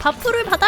밥풀을 받아라!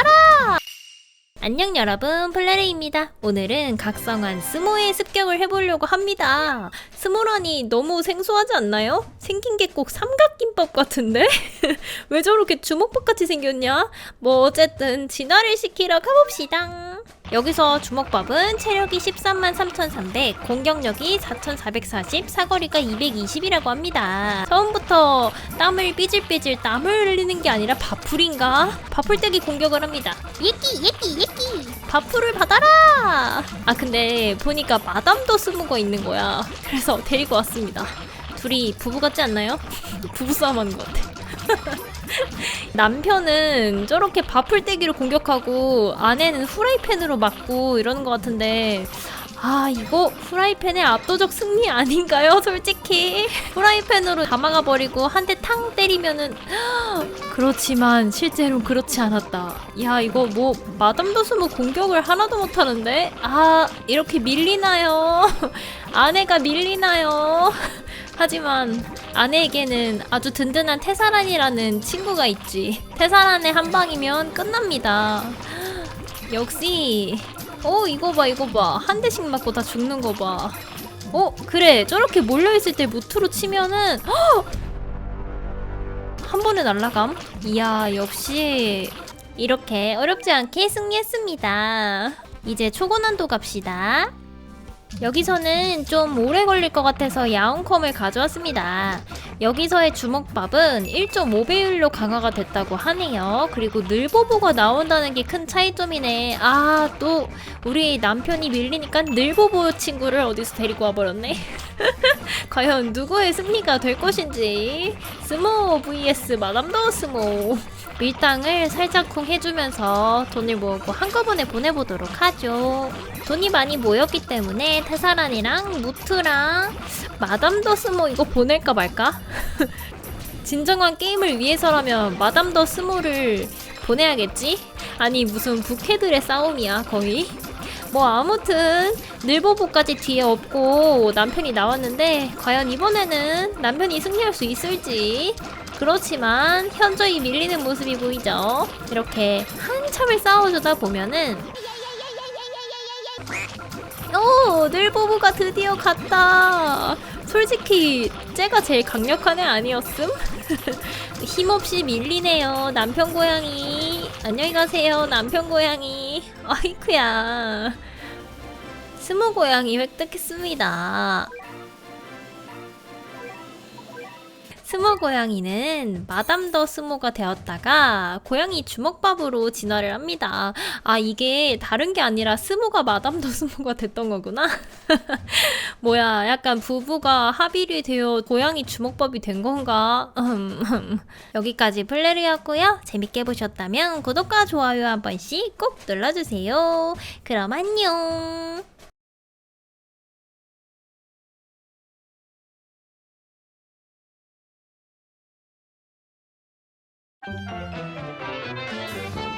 안녕 여러분 플레레입니다. 오늘은 각성한 스모의 습격을 해보려고 합니다. 스모라니 너무 생소하지 않나요? 생긴 게 꼭 삼각김밥 같은데? 왜 저렇게 주먹밥같이 생겼냐? 뭐 어쨌든 진화를 시키러 가봅시다. 여기서 주먹밥은 체력이 13만 3,300, 공격력이 4,440, 사거리가 220이라고 합니다. 처음부터 땀을 삐질삐질 땀을 흘리는 게 아니라 밥풀인가? 밥풀떼기 공격을 합니다. 예끼 예끼 예끼 밥풀을 받아라! 아 근데 보니까 마담도 스무가 있는 거야. 그래서 데리고 왔습니다. 둘이 부부 같지 않나요? 부부싸움 하는 것 같아. 남편은 저렇게 밥풀떼기로 공격하고 아내는 후라이팬으로 맞고 이러는 것 같은데 아 이거 후라이팬의 압도적 승리 아닌가요? 솔직히. 후라이팬으로 담아가 버리고 한 대 탕 때리면은 그렇지만 실제로 그렇지 않았다. 야 이거 뭐 마담 도스모 공격을 하나도 못하는데? 아 이렇게 밀리나요? 아내가 밀리나요? 하지만 아내에게는 아주 든든한 테사란이라는 친구가 있지. 테사란의 한 방이면 끝납니다. 역시. 어, 이거 봐, 이거 봐. 한 대씩 맞고 다 죽는 거 봐. 어, 그래. 저렇게 몰려있을 때 무트로 치면은, 헉! 한 번에 날라감? 이야, 역시. 이렇게 어렵지 않게 승리했습니다. 이제 초고난도 갑시다. 여기서는 좀 오래 걸릴 것 같아서 야옹컴을 가져왔습니다. 여기서의 주먹밥은 1.5배율로 강화가 됐다고 하네요. 그리고 늘보보가 나온다는 게 큰 차이점이네. 아, 또 우리 남편이 밀리니까 늘보보 친구를 어디서 데리고 와버렸네. 과연 누구의 승리가 될 것인지. 스모 vs 마담더 스모. 밀당을 살짝쿵 해주면서 돈을 모으고 한꺼번에 보내보도록 하죠. 돈이 많이 모였기 때문에 테사란이랑 무트랑 마담 더 스모 이거 보낼까 말까? 진정한 게임을 위해서라면 마담 더 스모를 보내야겠지? 아니 무슨 부캐들의 싸움이야 거의? 뭐 아무튼 늘보보까지 뒤에 없고 남편이 나왔는데 과연 이번에는 남편이 승리할 수 있을지 그렇지만 현저히 밀리는 모습이 보이죠 이렇게 한참을 싸워주다 보면은 오, 늘보부가 드디어 갔다. 솔직히 쟤가 제일 강력한 애 아니었음? 힘없이 밀리네요. 남편 고양이. 안녕히 가세요. 남편 고양이. 아이쿠야. 스무 고양이 획득했습니다. 스모 고양이는 마담 더 스모가 되었다가 고양이 주먹밥으로 진화를 합니다. 아 이게 다른 게 아니라 스모가 마담 더 스모가 됐던 거구나. 뭐야 약간 부부가 합일이 되어 고양이 주먹밥이 된 건가? 여기까지 플레리였고요. 재밌게 보셨다면 구독과 좋아요 한 번씩 꼭 눌러주세요. 그럼 안녕. なるほど。